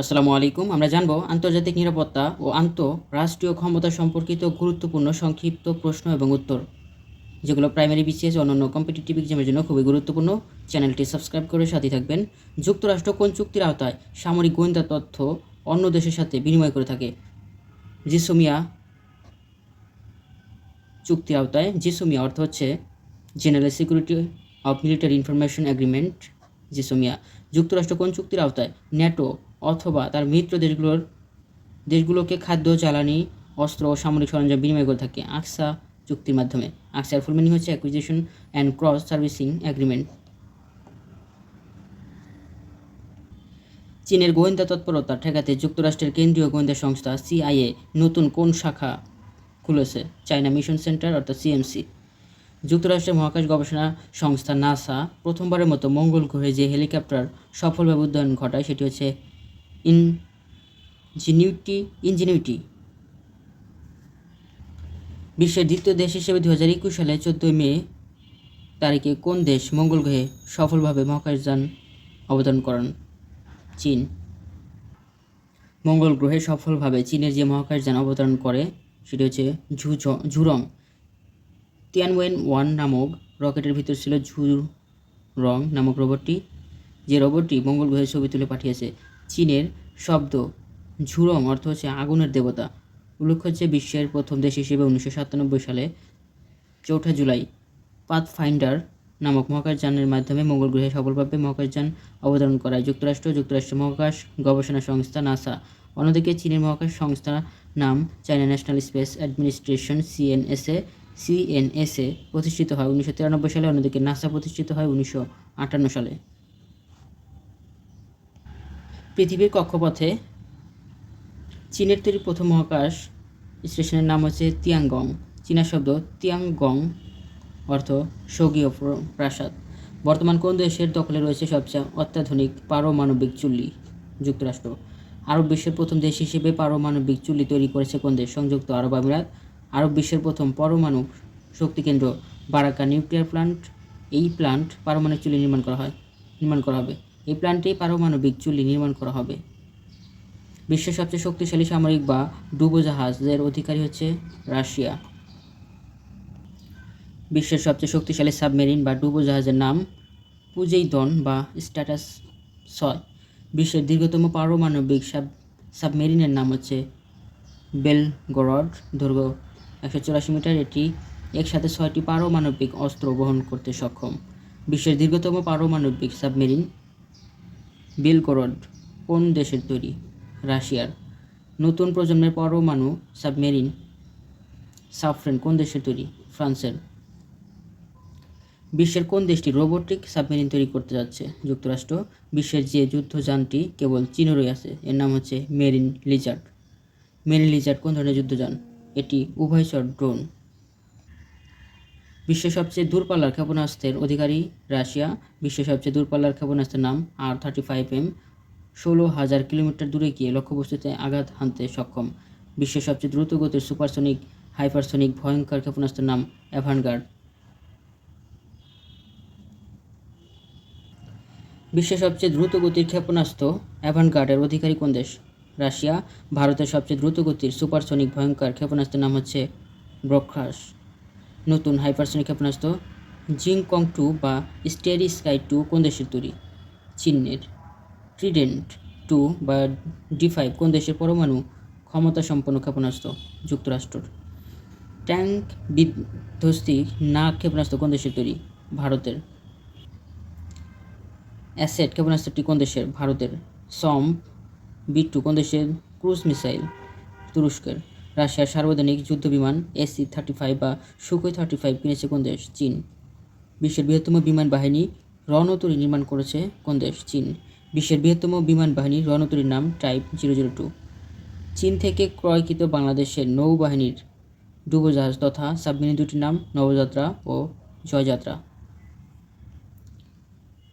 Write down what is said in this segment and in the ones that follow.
আসসালামু আলাইকুম। আমরা জানব আন্তর্জাতিক নিরাপত্তা ও আন্তঃরাষ্ট্রীয় ক্ষমতা সম্পর্কিত গুরুত্বপূর্ণ সংক্ষিপ্ত প্রশ্ন এবং উত্তর, যেগুলো প্রাইমারি বিসিএস ও অন্যান্য কম্পিটিটিভ এক্সামের জন্য খুবই গুরুত্বপূর্ণ। চ্যানেলটি সাবস্ক্রাইব করে সাথে থাকবেন। যুক্তরাষ্ট্র কোন চুক্তির আওতায় সামরিক গোয়েন্দা তথ্য অন্য দেশের সাথে বিনিময় করে থাকে? জিসোমিয়া চুক্তির আওতায়, জিসোমিয়া অর্থ হচ্ছে general security of military information agreement GSOMIA. যুক্তরাষ্ট্র কোন চুক্তির আওতায় ন্যাটো অথবা তার মিত্র দেশগুলোর দেশগুলোকে খাদ্য, জ্বালানি, অস্ত্র ও সামরিক সরঞ্জাম বিনিময় করে থাকে আকসা চুক্তির মাধ্যমে। আকসার ফুল মিনিং হচ্ছে acquisition and cross servicing agreement চীনের গোয়েন্দা তৎপরতা ঠেকাতে যুক্তরাষ্ট্রের কেন্দ্রীয় গোয়েন্দা সংস্থা সিআইএ নতুন কোন শাখা খুলেছে? চায়না মিশন সেন্টার অর্থাৎ সিএমসি। যুক্তরাষ্ট্রের মহাকাশ গবেষণা সংস্থা নাসা প্রথমবারের মতো মঙ্গল গ্রহে যে হেলিকপ্টার সফলভাবে উদ্যয়ন ঘটায়, সেটি হচ্ছে ইনজিনিউটি ইঞ্জিনিউটি বিশ্বের দ্বিতীয় দেশ হিসেবে দু হাজার একুশ সালে চোদ্দোই মে তারিখে কোন দেশ মঙ্গল গ্রহে সফলভাবে মহাকাশযান অবদান করেন? চীন। মঙ্গল গ্রহে সফলভাবে চীনের যে মহাকাশযান অবতরণ করে, সেটি হচ্ছে ঝুঝ ঝুরং। তিয়ানওয়েন ওয়ান নামক রকেটের ভিতর ছিল ঝু রং নামক রোবটটি। যে রোবটটি মঙ্গল গ্রহের ছবি তুলে পাঠিয়েছে চীনের শব্দ ঝুরং অর্থ হচ্ছে আগুনের দেবতা। উল্লেখ্য হচ্ছে বিশ্বের প্রথম দেশ হিসেবে উনিশশো সাতানব্বই সালে চৌঠা জুলাই পাথ ফাইন্ডার নামক মহাকাশযানের মাধ্যমে মঙ্গল গ্রহে সফলভাবে মহাকাশযান অবতরণ করায়। যুক্তরাষ্ট্র যুক্তরাষ্ট্র মহাকাশ গবেষণা সংস্থা নাসা। অন্যদিকে চীনের মহাকাশ সংস্থা নাম China national space administration CNSA CNSA প্রতিষ্ঠিত হয় উনিশশো তিরানব্বই সালে, অন্যদিকে নাসা প্রতিষ্ঠিত হয় উনিশশো আটান্ন সালে। পৃথিবীর কক্ষপথে চীনের তৈরি প্রথম মহাকাশ স্টেশনের নাম হচ্ছে তিয়াঙ্গং চীনা শব্দ তিয়াংগং অর্থ স্বর্গীয় প্র- প্রাসাদ। বর্তমান কোন দেশের দখলে রয়েছে সবচেয়ে অত্যাধুনিক পারমাণবিক চুল্লি? যুক্তরাষ্ট্র। আরব বিশ্বের প্রথম দেশ হিসেবে পারমাণবিক চুল্লি তৈরি করেছে কোন দেশ? সংযুক্ত আরব আমিরাত। আরব বিশ্বের প্রথম পরমাণু শক্তি কেন্দ্র বারাকা নিউক্লিয়ার প্লান্ট। এই প্লান্ট পারমাণবিক চুল্লি নির্মাণ করা হয়, নির্মাণ করা হবে। এই প্লান্টেই পারমাণবিক চুল্লি নির্মাণ করা হবে। বিশ্বের সবচেয়ে শক্তিশালী সামরিক বা ডুবোজাহাজের অধিকারী হচ্ছে রাশিয়া। বিশ্বের সবচেয়ে শক্তিশালী সাবমেরিন বা ডুবোজাহাজের নাম পুজেইদন বা স্ট্যাটাস ছয়। বিশ্বের দীর্ঘতম পারমাণবিক সাব, সাবমেরিনের নাম হচ্ছে বেলগরড। দৈর্ঘ্য একশো চুরাশি মিটার, এটি একসাথে ছয়টি পারমাণবিক অস্ত্র বহন করতে সক্ষম। বিশ্বের দীর্ঘতম পারমাণবিক সাবমেরিন বেলগরড কোন দেশের তৈরি? রাশিয়ার। নতুন প্রজন্মের পরমাণু সাবমেরিন। সাফরেন কোন দেশের তৈরি? ফ্রান্সের। বিশ্বের কোন দেশটি রোবোটিক সাবমেরিন তৈরি করতে যাচ্ছে? যুক্তরাষ্ট্র। বিশ্বের যে যুদ্ধযানটি কেবল চীনেরই আছে, এর নাম হচ্ছে মেরিন লিজার্ড। মেরিন লিজার্ড কোন ধরনের যুদ্ধযান? এটি উভয়চর ড্রোন। বিশ্বের সবচেয়ে দূরপাল্লার ক্ষেপণাস্ত্রের অধিকারী রাশিয়া, বিশ্বের সবচেয়ে দূরপাল্লার ক্ষেপণাস্ত্রের নাম আর থার্টি ফাইভ এম, ষোলো হাজার কিলোমিটার দূরে গিয়ে লক্ষ্যবস্তুতে আঘাত হানতে সক্ষম। বিশ্বের সবচেয়ে দ্রুত গতির সুপারসনিক, হাইপারসনিক, ভয়ঙ্কর ক্ষেপণাস্ত্রের নাম অ্যাভানগার্ড বিশ্বের সবচেয়ে দ্রুত গতির ক্ষেপণাস্ত্র অ্যাভানগার্ডের অধিকারী কোন দেশ? রাশিয়া, ভারতের সবচেয়ে দ্রুত গতির সুপারসনিক, ভয়ঙ্কর ক্ষেপণাস্ত্রের নাম হচ্ছে ব্রক্ষাস নতুন হাইপারসনিক ক্ষেপণাস্ত্র, জিংকং টু বা স্টেরি স্কাই টু কোন দেশের তৈরি চীনের ট্রিডেন্ট টু বা ডি ফাইভ কোন দেশের পরমাণু ক্ষমতা সম্পন্ন ক্ষেপণাস্ত্র যুক্তরাষ্ট্র ট্যাঙ্ক বিধ্বস্তি না ক্ষেপণাস্ত্র কোন দেশের তৈরি ভারতের। অ্যাসেট ক্ষেপণাস্ত্রটি কোন দেশের ভারতের সম বি টু কোন দেশের ক্রুজ মিসাইল তুরস্কের। রাশিয়ার সার্বজনিক যুদ্ধ বিমান এসি থার্টি ফাইভ বা সুখই থার্টি ফাইভ কিনেছে কোন দেশ? চীন। বিশ্বের বৃহত্তম বিমান বাহিনী রণতরী নির্মাণ করেছে কোন দেশ? চীন। বিশ্বের বৃহত্তম বিমান বাহিনী রণতরীর নাম টাইপ জিরো জিরো টু। চীন থেকে ক্রয়কৃত বাংলাদেশের নৌবাহিনীর ডুবোজাহাজ তথা সাবমেরিন দুটির নাম নবযাত্রা ও জয়যাত্রা।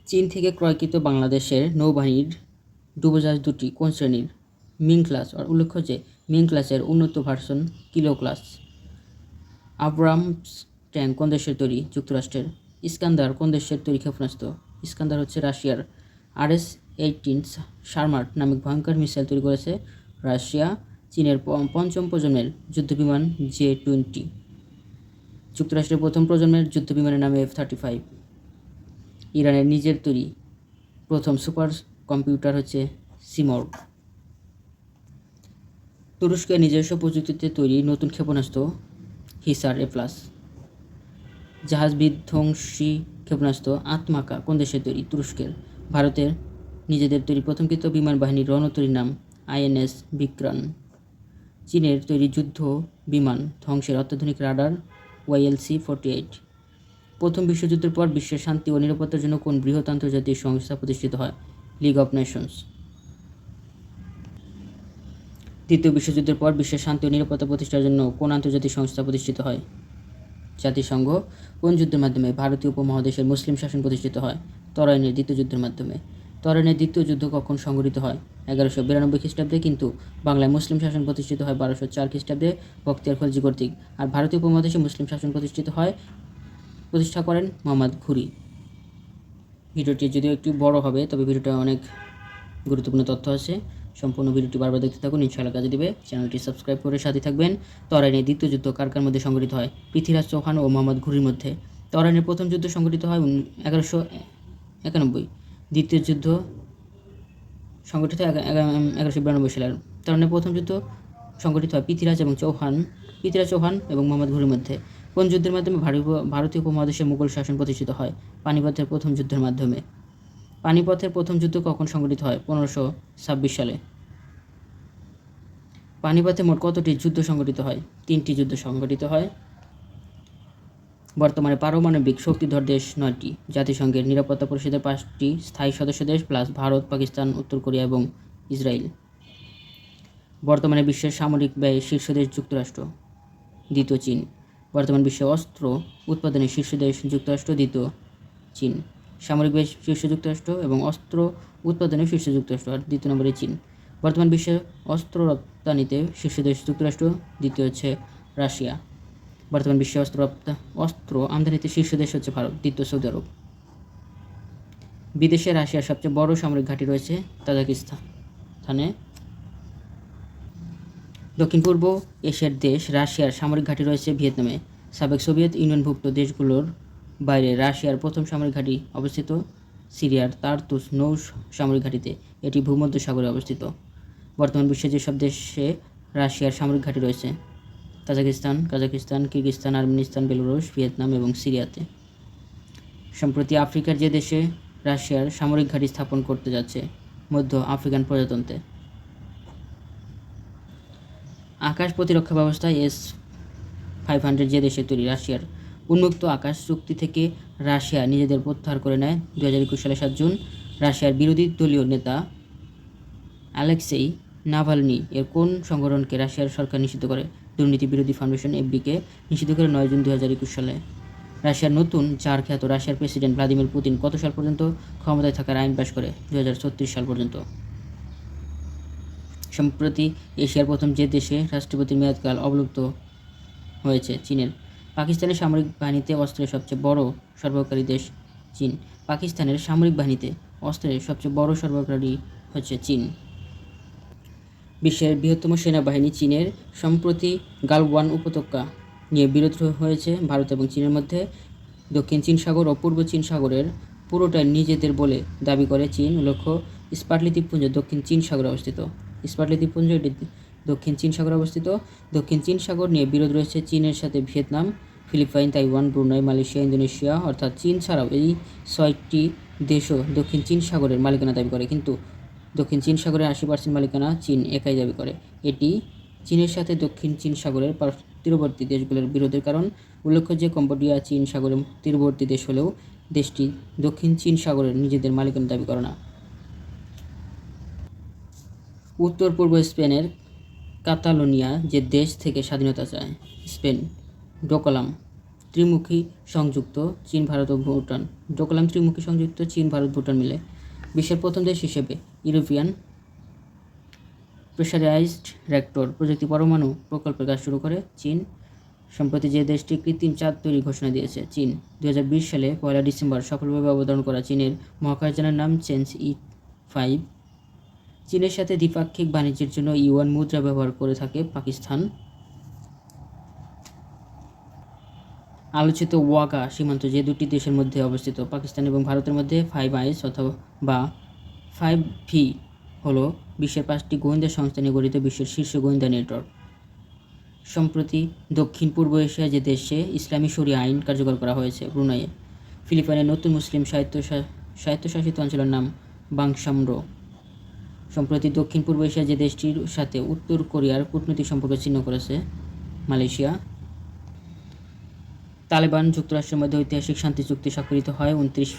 চীন থেকে ক্রয়কৃত বাংলাদেশের নৌবাহিনীর ডুবোজাহাজ দুটি কোন শ্রেণির? Ming class. উল্লেখ্য যে মিং ক্লাসের উন্নত version kilo class Abrams tank কোন দেশের তৈরি? যুক্তরাষ্ট্রের। ইস্কান্দার কোন দেশের তৈরি ক্ষেপণাস্ত্র? ইস্কান্দার হচ্ছে রাশিয়ার। আরএস এইটিন শার্মার্ট নামক ভয়ঙ্কর মিসাইল তৈরি করেছে রাশিয়া, চীনের পঞ্চম প্রজন্মের যুদ্ধবিমান জে টোয়েন্টি যুক্তরাষ্ট্রের প্রথম প্রজন্মের যুদ্ধবিমানের নামে এফ থার্টি ফাইভ। ইরানের নিজের তৈরি প্রথম সুপার কম্পিউটার হচ্ছে সিমর্গ। তুরস্কের নিজস্ব প্রযুক্তিতে তৈরি নতুন ক্ষেপণাস্ত্র, হিসার এ প্লাস। জাহাজ বিধ্বংসী ক্ষেপণাস্ত্র, আত্মাকা, কোন দেশের তৈরি? তুরস্কের ভারতের নিজেদের তৈরি প্রথমকৃত বিমান বাহিনীর রণতরীর নাম আইএনএস বিক্রান। চীনের তৈরি যুদ্ধ বিমান ধ্বংসের অত্যাধুনিক রাডার ওয়াইএলসি ফোরটি এইট। প্রথম বিশ্বযুদ্ধের পর বিশ্বের শান্তি ও নিরাপত্তার জন্য কোন বৃহৎ আন্তর্জাতিক সংস্থা প্রতিষ্ঠিত হয়? League of nations. দ্বিতীয় বিশ্বযুদ্ধের পর বিশ্বের শান্তি ও নিরাপত্তা প্রতিষ্ঠার জন্য কোন আন্তর্জাতিক সংস্থা প্রতিষ্ঠিত হয়? জাতিসংঘ। কোন যুদ্ধের মাধ্যমে ভারতীয় উপমহাদেশের মুসলিম শাসন প্রতিষ্ঠিত হয়? তরাইনের দ্বিতীয় যুদ্ধের মাধ্যমে। তরাইনের দ্বিতীয় যুদ্ধ কখন সংঘটিত হয়? এগারোশো বিরানব্বই খ্রিস্টাব্দে কিন্তু বাংলায় মুসলিম শাসন প্রতিষ্ঠিত হয় বারোশো চার খ্রিস্টাব্দে বক্তিয়ার খলজি কর্তৃক। আর ভারতীয় উপমহাদেশে মুসলিম শাসন প্রতিষ্ঠিত হয় প্রতিষ্ঠা করেন মোহাম্মদ ঘুরি। ভিডিওটি যদিও একটু বড় হবে, তবে ভিডিওটা অনেক গুরুত্বপূর্ণ তথ্য আছে। সম্পূর্ণ ভিডিওটি বারবার দেখতে থাকুন, ইনশাআল্লাহ কাজে দিবে। চ্যানেলটি সাবস্ক্রাইব করে সাথে থাকবেন। তরাইনের দ্বিতীয় যুদ্ধ কার কার মধ্যে সংঘটিত হয়? পৃথ্বীরাজ চৌহান ও মোহাম্মদ ঘুরির মধ্যে। তরাইনের প্রথম যুদ্ধ সংঘটিত হয় এগারোশো একানব্বই। দ্বিতীয় যুদ্ধ সংগঠিত এগা- এগা- এগারোশো বিরানব্বই সালের। তরাইনের প্রথম যুদ্ধ সংগঠিত হয় পৃথ্বীরাজ এবং চৌহান পৃথ্বীরাজ চৌহান এবং মোহাম্মদ ঘুরির মধ্যে। কোন যুদ্ধের মাধ্যমে ভারতীয় উপমহাদেশে মুঘল শাসন প্রতিষ্ঠিত হয়? পানিপথের প্রথম যুদ্ধের মাধ্যমে। পানিপথের প্রথম যুদ্ধ কখন সংঘটিত হয়? পনেরোশো ছাব্বিশ সালে। পানিপথে মোট কতটি যুদ্ধ সংঘটিত হয়? তিনটি যুদ্ধ সংঘটিত হয়। বর্তমানে পারমাণবিক শক্তিধর দেশ নয়টি। জাতিসংঘের নিরাপত্তা পরিষদের পাঁচটি স্থায়ী সদস্য দেশ, প্লাস ভারত, পাকিস্তান, উত্তর কোরিয়া এবং ইসরায়েল। বর্তমানে বিশ্বের সামরিক ব্যয় শীর্ষ দেশ যুক্তরাষ্ট্র, দ্বিতীয় চীন। বর্তমান বিশ্বে অস্ত্র উৎপাদনের শীর্ষ দেশ যুক্তরাষ্ট্র, দ্বিতীয় চীন। সামরিক ব্যয় শীর্ষ যুক্তরাষ্ট্র এবং অস্ত্র উৎপাদনে শীর্ষ যুক্তরাষ্ট্র আর দ্বিতীয় নম্বরে চীন। বর্তমান বিশ্বে অস্ত্র রপ্তানিতে শীর্ষ দেশ যুক্তরাষ্ট্র, দ্বিতীয় হচ্ছে রাশিয়া। বর্তমান বিশ্বে অস্ত্র রপ্তা, অস্ত্র আমদানিতে শীর্ষ দেশ হচ্ছে ভারত, দ্বিতীয় সৌদি আরব। বিদেশে রাশিয়ার সবচেয়ে বড় সামরিক ঘাঁটি রয়েছে তাজাকিস্তান। স্থানে দক্ষিণ পূর্ব এশিয়ার দেশ রাশিয়ার সামরিক ঘাঁটি রয়েছে ভিয়েতনামে। সাবেক সোভিয়েত ইউনিয়নভুক্ত দেশগুলোর বাইরে রাশিয়ার প্রথম সামরিক ঘাঁটি অবস্থিত, সিরিয়ার তারতুস নৌ সামরিক ঘাঁটিতে এটি ভূমধ্য সাগরে অবস্থিত। বর্তমান বিশ্বে যেসব দেশে রাশিয়ার সামরিক ঘাঁটি রয়েছে, Tajikistan Kazakhstan Kyrgyzstan, আর্মেনিস্তান, Belarus, Vietnam এবং সিরিয়াতে, সম্প্রতি আফ্রিকার যে দেশে রাশিয়ার সামরিক ঘাঁটি স্থাপন করতে যাচ্ছে, মধ্য আফ্রিকান প্রজাতন্ত্রে। আকাশ প্রতিরক্ষা ব্যবস্থা এস ফাইভ হান্ড্রেড যে দেশে তৈরি রাশিয়ার উন্মুক্ত আকাশ চুক্তি থেকে রাশিয়া নিজেদের প্রত্যাহার করে নেয় দু হাজার একুশ সালে সাত জুন। রাশিয়ার বিরোধী দলীয় নেতা অ্যালেক্সেই নাভালনি এর কোন সংগঠনকে রাশিয়ার সরকার নিষিদ্ধ করে? দুর্নীতি বিরোধী ফাউন্ডেশন এফবিকে নিষিদ্ধ করে নয় জুন দু হাজার একুশ সালে। রাশিয়ার নতুন চার খ্যাত রাশিয়ার প্রেসিডেন্ট ভ্লাদিমির পুতিন কত সাল পর্যন্ত ক্ষমতায় থাকার আইন পাশ করে? দু হাজার ছত্রিশ সাল পর্যন্ত। সম্প্রতি এশিয়ার প্রথম যে দেশে রাষ্ট্রপতির মেয়াদকাল অবলুপ্ত হয়েছে, চীনের। পাকিস্তানের সামরিক বাহিনীতে অস্ত্রের সবচেয়ে বড় সরবরাহকারী দেশ চীন। পাকিস্তানের সামরিক বাহিনীতে অস্ত্রের সবচেয়ে বড় সরবরাহকারী হচ্ছে চীন। বিশ্বের বৃহত্তম সেনাবাহিনী চীনের সম্প্রতি গালওয়ান উপত্যকা নিয়ে বিরোধ হয়েছে ভারত এবং চীনের মধ্যে। দক্ষিণ চীন সাগর ও পূর্ব চীন সাগরের পুরোটাই নিজেদের বলে দাবি করে চীন। লক্ষ্য স্পার্টলি দ্বীপপুঞ্জ দক্ষিণ চীন সাগরে অবস্থিত। স্পার্টলি দ্বীপপুঞ্জ এটি দক্ষিণ চীন সাগরে অবস্থিত। দক্ষিণ চীন সাগর নিয়ে বিরোধ রয়েছে চীনের সাথে Vietnam, Philippine, Taiwan, Brunei, Malaysia, Indonesia, অর্থাৎ চীন ছাড়াও এই ছয়টি দেশও দক্ষিণ চীন সাগরের মালিকানা দাবি করে। কিন্তু দক্ষিণ চীন সাগরের আশি পার্সেন্ট মালিকানা চীন একাই দাবি করে। এটি চীনের সাথে দক্ষিণ চীন সাগরের তীরবর্তী দেশগুলোর বিরোধের কারণ। উল্লেখ্য যে কম্বোডিয়া চীন সাগরের তীরবর্তী দেশ হলেও দেশটি দক্ষিণ চীন সাগরের নিজেদের মালিকানা দাবি করে না। উত্তর পূর্ব স্পেনের কাতালোনিয়া, যে দেশ থেকে স্বাধীনতা চায়, স্পেন, ডোকলাম ত্রিমুখী সংযুক্ত চীন, ভারত ও ভুটান। ডোকলাম ত্রিমুখী সংযুক্ত চীন, ভারত, ভুটান মিলে বিশ্বের প্রথম দেশ হিসেবে ইউরোপিয়ান প্রেশারাইজড রেক্টর প্রযুক্তি পরমাণু প্রকল্পের কাজ শুরু করে চীন। সম্প্রতি যে দেশটি কৃত্রিম চাঁদ তৈরি ঘোষণা দিয়েছে, চীন। দু হাজার বিশ সালে পয়লা ডিসেম্বর সফলভাবে অবতরণ করা চীনের মহাকাশযানের নাম চেন্স ই ফাইভ। চীনের সাথে দ্বিপাক্ষিক বাণিজ্যের জন্য ইউয়ান মুদ্রা ব্যবহার করে থাকে পাকিস্তান। আলোচিত ওয়াগা সীমান্ত যে দুটি দেশের মধ্যে অবস্থিত, পাকিস্তান এবং ভারতের মধ্যে ফাইভ আইস অথবা বা ফাইভ ভি হলো বিশ্বের পাঁচটি গোয়েন্দা সংস্থা নিয়ে গঠিত বিশ্বের শীর্ষ গোয়েন্দা নেটওয়ার্ক। সম্প্রতি দক্ষিণ পূর্ব এশিয়া যে দেশে ইসলামী শরিয়া আইন কার্যকর করা হয়েছে, ব্রুনাইয়ে। ফিলিপাইনের নতুন মুসলিম সাহিত্য স্বায়ত্তশাসিত অঞ্চলের নাম বাংসামরো। সম্প্রতি দক্ষিণ পূর্ব এশিয়া যে দেশটির সাথে উত্তর কোরিয়ার কূটনৈতিক সম্পর্ক ছিন্ন করেছে, মালয়েশিয়া, তালেবান যুক্তরাষ্ট্রের মধ্যে ঐতিহাসিক শান্তি চুক্তি স্বাক্ষরিত হয় উনত্রিশ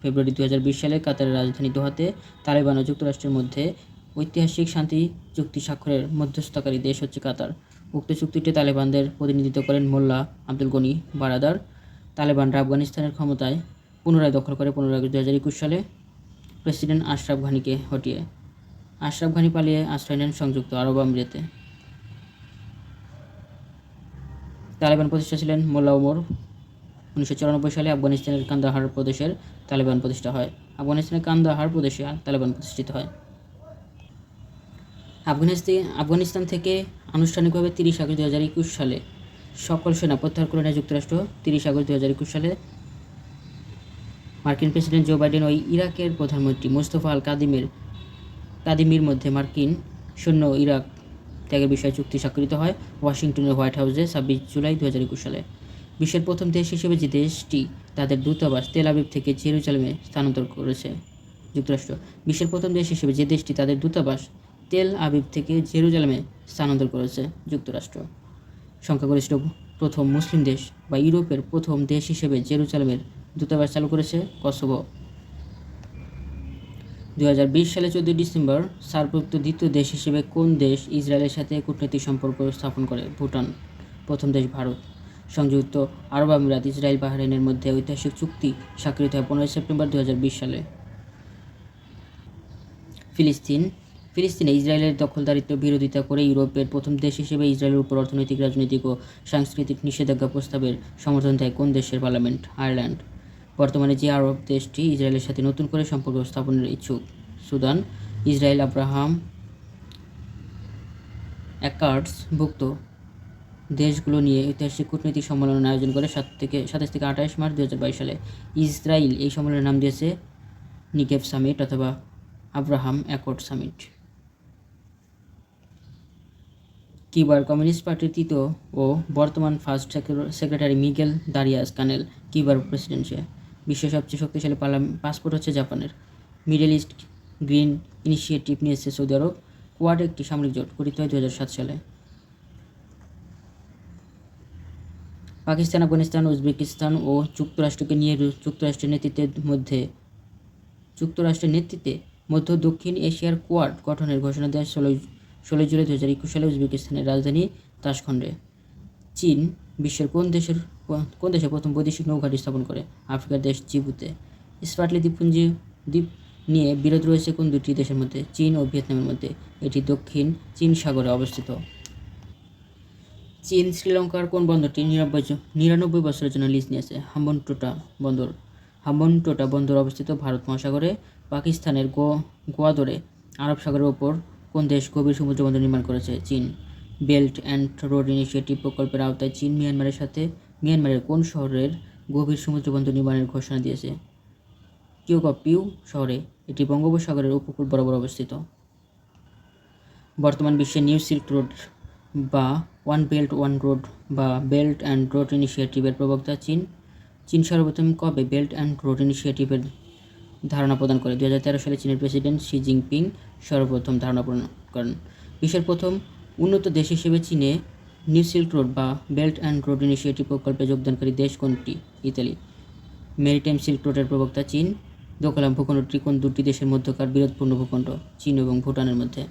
ফেব্রুয়ারি দু হাজার বিশ সালে কাতারের রাজধানী দোহাতে। তালেবান ও যুক্তরাষ্ট্রের মধ্যে ঐতিহাসিক শান্তি চুক্তি স্বাক্ষরের মধ্যস্থকারী দেশ হচ্ছে কাতার। উক্ত চুক্তিটি তালেবানদের প্রতিনিধিত্ব করেন মোল্লা আব্দুল গনি বারাদার। তালেবানরা আফগানিস্তানের ক্ষমতায় পুনরায় দখল করে পনেরো আগস্ট দু হাজার একুশ সালে প্রেসিডেন্ট আশরাফ ঘানিকে হটিয়ে। আশরাফ ঘানি পালিয়ে আশ্রয় নেন সংযুক্ত আরব আমিরাতে। তালেবান প্রতিষ্ঠা ছিলেন মোল্লা ওমর। উনিশশো চুরানব্বই সালে আফগানিস্তানের কান্দাহার প্রদেশের তালেবান প্রতিষ্ঠা হয়। আফগানিস্তানের কান্দাহার প্রদেশে তালেবান প্রতিষ্ঠিত হয়। আফগানিস্তান আফগানিস্তান থেকে আনুষ্ঠানিকভাবে তিরিশ আগস্ট দু হাজার একুশ সালে সকল সেনা প্রত্যাহার করে নেয় যুক্তরাষ্ট্র তিরিশ আগস্ট দু হাজার একুশ সালে মার্কিন প্রেসিডেন্ট জো বাইডেন ওই ইরাকের প্রধানমন্ত্রী মোস্তফা আল কাদিমের কাদিমির মধ্যে মার্কিন সৈন্য ইরাক ত্যাগের বিষয়ে চুক্তি স্বাক্ষরিত হয় ওয়াশিংটনের হোয়াইট হাউসে ছাব্বিশ জুলাই দু হাজার একুশ সালে। বিশ্বের প্রথম দেশ হিসেবে যে দেশটি তাদের দূতাবাস তেল আবিব থেকে জেরুজালেমে স্থানান্তর করেছে, যুক্তরাষ্ট্র। বিশ্বের প্রথম দেশ হিসেবে যে দেশটি তাদের দূতাবাস তেল আবিব থেকে জেরুজালেমে স্থানান্তর করেছে, যুক্তরাষ্ট্র। সংখ্যাগরিষ্ঠ প্রথম মুসলিম দেশ বা ইউরোপের প্রথম দেশ হিসেবে জেরুজালেমের দূতাবাস চালু করেছে, কসোভো। দু হাজার বিশ সালে চোদ্দই ডিসেম্বর সার্কভুক্ত দ্বিতীয় দেশ হিসেবে কোন দেশ ইসরায়েলের সাথে কূটনৈতিক সম্পর্ক স্থাপন করে? ভুটান, প্রথম দেশ ভারত। সংযুক্ত আরব আমিরাত ইসরায়েল বাহরাইনের মধ্যে ঐতিহাসিক চুক্তি স্বাক্ষরিত হয় পনেরোই সেপ্টেম্বর দু হাজার বিশ সালে। ফিলিস্তিন, ফিলিস্তিনে ইসরায়েলের দখলদারিত্ব বিরোধিতা করে ইউরোপের প্রথম দেশ হিসেবে ইসরায়েলের উপর অর্থনৈতিক, রাজনৈতিক ও সাংস্কৃতিক নিষেধাজ্ঞা প্রস্তাবের সমর্থন দেয় কোন দেশের পার্লামেন্ট? আয়ারল্যান্ড। বর্তমানে যে আরব দেশটি ইসরায়েলের সাথে নতুন করে সম্পর্ক স্থাপনের ইচ্ছুক, সুদান, ইসরায়েল আব্রাহাম ভুক্ত দেশগুলো নিয়ে ঐতিহাসিক কূটনৈতিক সম্মেলনের আয়োজন করে সাত থেকে সাতাশ থেকে আঠাশ মার্চ দু হাজার বাইশ সালে। ইসরায়েল এই সম্মেলনের নাম দিয়েছে নিকেভ সামিট অথবা আব্রাহাম অ্যাকর্ড সামিট। কিউবার কমিউনিস্ট পার্টির তৃতীয় ও বর্তমান first secretary Miguel Diaz Canel কিউবার presidency. বিশ্বের সবচেয়ে শক্তিশালী পাসপোর্ট হচ্ছে জাপানের। মিডল ইস্ট গ্রিন ইনিশিয়েটিভ নিয়েছে সৌদি আরব। কোয়াড একটি সামরিক জোট গঠিত হয় দু সালে। পাকিস্তান, আফগানিস্তান, উজবেকিস্তান ও যুক্তরাষ্ট্রকে নিয়ে যুক্তরাষ্ট্রের নেতৃত্বের মধ্যে, যুক্তরাষ্ট্রের নেতৃত্বে মধ্য দক্ষিণ এশিয়ার কোয়াড গঠনের ঘোষণা দেয় ষোলোই ষোলোই জুলাই দু হাজার একুশ সালে উজবেকিস্তানের রাজধানী তাসখণ্ডে চীন বিশ্বের কোন দেশের কোন দেশে প্রথম বৈদেশিক নৌঘাটি স্থাপন করে? আফ্রিকার দেশ জিবুতে। স্পার্টলি দ্বীপপুঞ্জি দ্বীপ নিয়ে বিরোধ রয়েছে কোন দুটি দেশের মধ্যে? চীন ও ভিয়েতনামের মধ্যে। এটি দক্ষিণ চীন সাগরে অবস্থিত। চীন শ্রীলঙ্কার কোন বন্দরটি নিরানব্বই নিরানব্বই বছরের জন্য লিজ নিয়েছে? হাম্বনটোটা বন্দর। হাম্বনটোটা বন্দর অবস্থিত ভারত মহাসাগরে, পাকিস্তানের গো গোয়াদরে, আরব সাগরের ওপর। কোন দেশ গভীর সমুদ্র বন্দর নির্মাণ করেছে? চীন। বেল্ট অ্যান্ড রোড ইনিশিয়েটিভ প্রকল্পের আওতায় চীন, মিয়ানমারের সাথে মিয়ানমারের কোন শহরের গভীর সমুদ্র বন্দর নির্মাণের ঘোষণা দিয়েছে? কিউকপিউ শহরে এটি বঙ্গোপসাগরের উপকূল বরাবর অবস্থিত। বর্তমান বিশ্বে নিউ সিল্ক রোড বা ওয়ান বেল্ট ওয়ান রোড বা বেল্ট অ্যান্ড রোড ইনিশিয়েটিভের প্রবক্তা চীন। চীন সর্বপ্রথম কবে বেল্ট অ্যান্ড রোড ইনিশিয়েটিভের ধারণা প্রদান করে? দু হাজার তেরো সালে চীনের প্রেসিডেন্ট শি জিনপিং সর্বপ্রথম ধারণা প্রদান করেন। বিশ্বের প্রথম উন্নত দেশ হিসেবে চীনে নিউ সিল্ক রোড বা বেল্ট অ্যান্ড রোড ইনিশিয়েটিভ প্রকল্পে যোগদানকারী দেশ কোনটি? ইতালি। মেরিটাইম সিল্ক রোডের প্রবক্তা চীন। দোকলাম ভূখণ্ডটি কোন দুটি দেশের মধ্যকার বিরোধপূর্ণ ভূখণ্ড, চীন এবং ভুটানের মধ্যে।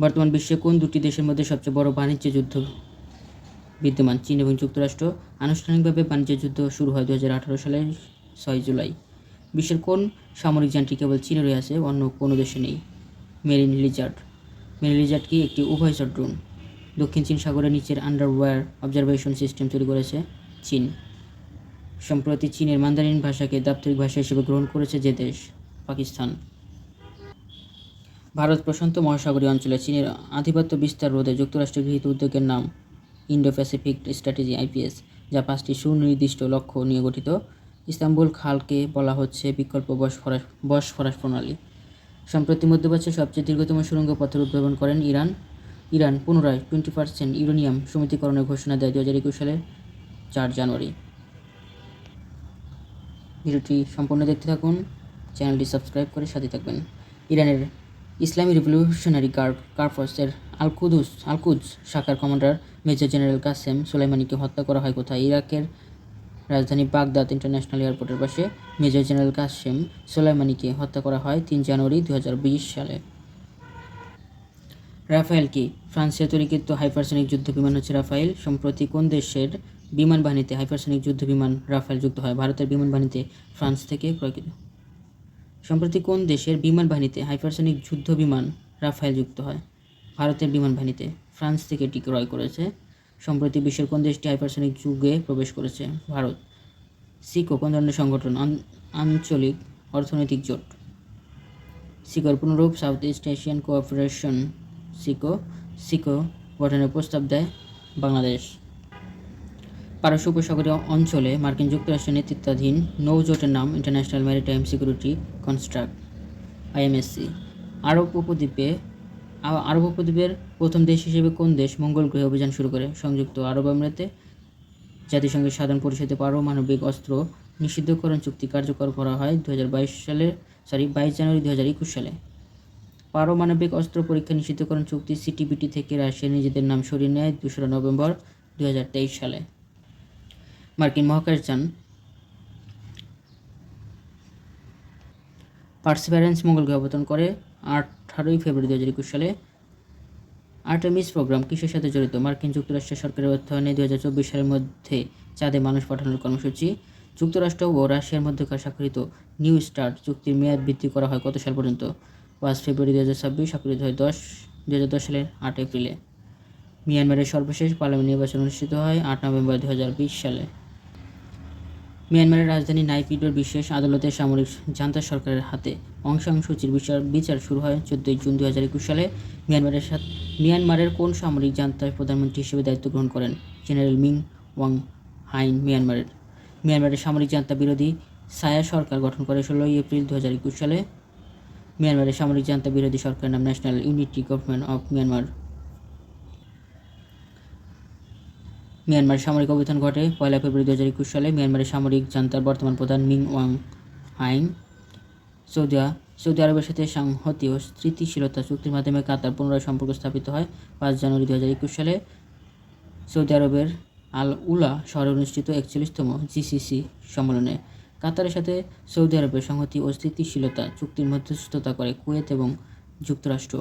বর্তমান বিশ্বে কোন দুটি দেশের মধ্যে সবচেয়ে বড় বাণিজ্য যুদ্ধ বিদ্যমান? চীন এবং যুক্তরাষ্ট্র। আনুষ্ঠানিকভাবে বাণিজ্য যুদ্ধ শুরু হয় দু আঠারো সালের ছয় জুলাই। বিশ্বের কোন সামরিক যানটি কেবল চীনে রয়েছে অন্য কোনো দেশে নেই। Marine Lizaad. মেরিন কি একটি উভয়চর ড্রোন দক্ষিণ চীন সাগরের নিচের আন্ডারওয়্যার অবজারভেশন সিস্টেম তৈরি করেছে চীন। সম্প্রতি চীনের মান্দারিন ভাষাকে দাপ্তরিক ভাষা হিসেবে গ্রহণ করেছে যে দেশ, পাকিস্তান। ভারত প্রশান্ত মহাসাগরীয় অঞ্চলে চীনের আধিপত্য বিস্তার রোধে যুক্তরাষ্ট্রের গৃহীত উদ্যোগের নাম ইন্ডো প্যাসিফিক স্ট্র্যাটেজি আইপিএস, যা পাঁচটি সুনির্দিষ্ট লক্ষ্য নিয়ে গঠিত। ইস্তাম্বুল খালকে বলা হচ্ছে বিকল্প বসফরাস বসফরাস প্রণালী। সম্প্রতি মধ্যপ্রাচ্যের সবচেয়ে দীর্ঘতম সুড়ঙ্গ পথের উদ্ভাবন করেন ইরান। ইরান পুনরায় টোয়েন্টি পার্সেন্ট ইউরেনিয়াম সমিতিকরণের ঘোষণা দেয় দু হাজার একুশ সালের চার জানুয়ারি। ভিডিওটি সম্পূর্ণ দেখতে থাকুন, চ্যানেলটি সাবস্ক্রাইব করে সাথে থাকবেন। ইরানের ইসলামী রিভলিউশনারি গার্ড কারফসের আলকুদুস আলকুজ শাখার কমান্ডার মেজর জেনারেল কাসেম সোলাইমানিকে হত্যা করা হয় কোথায়? ইরাকের রাজধানী বাগদাদ ইন্টারন্যাশনাল এয়ারপোর্টের পাশে মেজর জেনারেল কাসেম সোলাইমানিকে হত্যা করা হয় তিন জানুয়ারি দু হাজার বিশ সালে। রাফায়েল কি? ফ্রান্সের তৈরিকৃত হাইপারসনিক যুদ্ধ বিমান হচ্ছে রাফায়েল। সম্প্রতি কোন দেশের বিমান বাহিনীতে হাইপারসনিক যুদ্ধ বিমান রাফায়েল যুক্ত হয়? ভারতের বিমান বাহিনীতে ফ্রান্স থেকে ক্রয়কৃত। সম্প্রতি কোন দেশের বিমান বাহিনীতে হাইপারসনিক যুদ্ধ বিমান রাফায়েল যুক্ত হয়? ভারতের বিমান বাহিনীতে ফ্রান্স থেকে এটি ক্রয় করেছে সম্প্রতি বিশ্বের কোন দেশটি হাইপারসনিক যুগে প্রবেশ করেছে? ভারত। সিকো, কোন ধরনের সংগঠন? আঞ্চলিক অর্থনৈতিক জোট। সিকোর পুনরূপ সাউথ ইস্ট এশিয়ান কোঅপারেশন, সিকো। সিকো গঠনের প্রস্তাব দেয় বাংলাদেশ। পারস্য উপসাগরীয় অঞ্চলে মার্কিন যুক্তরাষ্ট্রের নেতৃত্বাধীন নৌ জোটের নাম international maritime security construct, IMSC. আরব উপদ্বীপে আরব উপদ্বীপের প্রথম দেশ হিসেবে কোন দেশ মঙ্গল গ্রহে অভিযান শুরু করে? সংযুক্ত আরব আমিরাতে, জাতিসংঘের সাধারণ পরিষদে পারমাণবিক অস্ত্র নিষিদ্ধকরণ চুক্তি কার্যকর করা হয় দু হাজার বাইশ সালে সরি বাইশ জানুয়ারি দু হাজার একুশ সালে। পারমাণবিক অস্ত্র পরীক্ষা নিষিদ্ধকরণ চুক্তি সিটিবিটি থেকে রাশিয়া নিজেদের নাম সরিয়ে নেয় দোসরা নভেম্বর দু হাজার তেইশ সালে। মার্কিন মহাকাশযান পার্সিভারেন্স মঙ্গলকে অবতরণ করে। আঠারোই ফেব্রুয়ারি দু হাজার একুশ সালে আর্টেমিস প্রোগ্রাম কিসের সাথে জড়িত? মার্কিন যুক্তরাষ্ট্রের সরকারের অর্থায়নে দু হাজার চব্বিশ সালের মধ্যে চাঁদে মানুষ পাঠানোর কর্মসূচি। যুক্তরাষ্ট্র ও রাশিয়ার মধ্যকার স্বাক্ষরিত নিউ স্টার্ট চুক্তির মেয়াদ বৃদ্ধি করা হয় কত সাল পর্যন্ত? পাঁচ ফেব্রুয়ারি দু হাজার ছাব্বিশ স্বাক্ষরিত হয় দশ দু হাজার দশ সালের আট এপ্রিলে। মিয়ানমারের সর্বশেষ পার্লামেন্ট নির্বাচন অনুষ্ঠিত হয় আট নভেম্বর দু হাজার বিশ সালে। মিয়ানমারের রাজধানী নাইপিডোর বিশেষ আদালতের সামরিক জান্তা সরকারের হাতে অং সান সূচির বিচার বিচার শুরু হয় চোদ্দোই জুন দু হাজার একুশ সালে। মিয়ানমারের সাথে মিয়ানমারের কোন সামরিক জান্তার প্রধানমন্ত্রী হিসেবে দায়িত্ব গ্রহণ করেন? জেনারেল মিং ওয়াং হাইন, মিয়ানমারের। মিয়ানমারের সামরিক জান্তা বিরোধী সায়া সরকার গঠন করে ষোলোই এপ্রিল দু হাজার একুশ সালে। মিয়ানমারের সামরিক জান্তা বিরোধী সরকারের নাম national unity government of Myanmar Myanmar সামরিক অভ্যুত্থান ঘটে পয়লা ফেব্রুয়ারি দু হাজার একুশ সালে মিয়ানমারের সামরিক জান্তার বর্তমান প্রধান মিং ওয়াং হাইন সৌদি সৌদি আরবের সাথে সংহতি ও স্থিতিশীলতা চুক্তির মাধ্যমে কাতার পুনরায় সম্পর্ক স্থাপিত হয় পাঁচ জানুয়ারি দু হাজার একুশ সালে। সৌদি আরবের আল উলা শহরে অনুষ্ঠিত একচল্লিশতম জিসিসি সম্মেলনে কাতারের সাথে সৌদি আরবের সংহতি ও স্থিতিশীলতা চুক্তির মধ্যস্থতা করে কুয়েত এবং যুক্তরাষ্ট্র।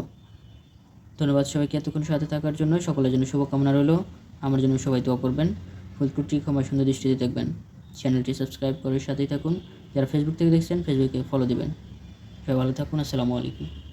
ধন্যবাদ সবাইকে এতক্ষণ সাথে থাকার জন্য। সকলের জন্য শুভকামনা রইল। আমার জন্য সবাই দোয়া করবেন। ফুল ত্রুটি ক্ষমা সুন্দর দৃষ্টিতে দেখবেন। চ্যানেলটি সাবস্ক্রাইব করে সাথেই থাকুন। যারা ফেসবুক থেকে দেখছেন ফেসবুকে ফলো দেবেন। সবাই ভালো থাকুন। আসসালামু আলাইকুম।